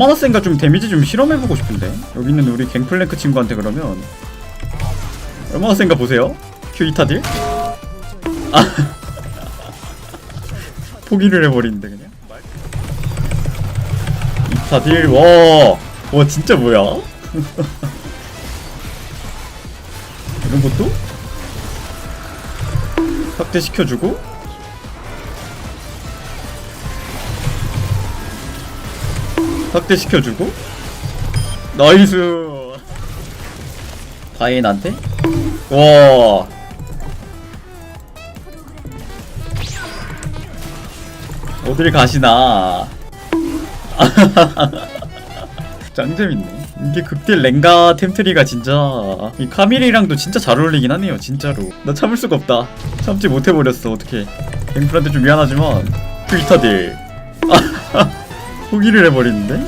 얼마나 센가 좀 데미지 좀 실험해보고 싶은데. 여기 있는 우리 갱플랭크 친구한테 그러면. 얼마나 센가 보세요. 큐 이타딜? 아. 포기를 해버리는데 그냥? 이타딜 와와 진짜 뭐야? 이런 것도? 확대시켜주고 확대시켜주고. 나이스. 바인한테? 와. 어딜 가시나. 짱 재밌네. 이게 극딜 랭가 템트리가 진짜 이 카밀이랑도 진짜 잘 어울리긴 하네요 진짜로. 나 참을 수가 없다. 참지 못해버렸어 어떡해. 갱플한테 좀 미안하지만 트위터 딜 포기를 해버리는데?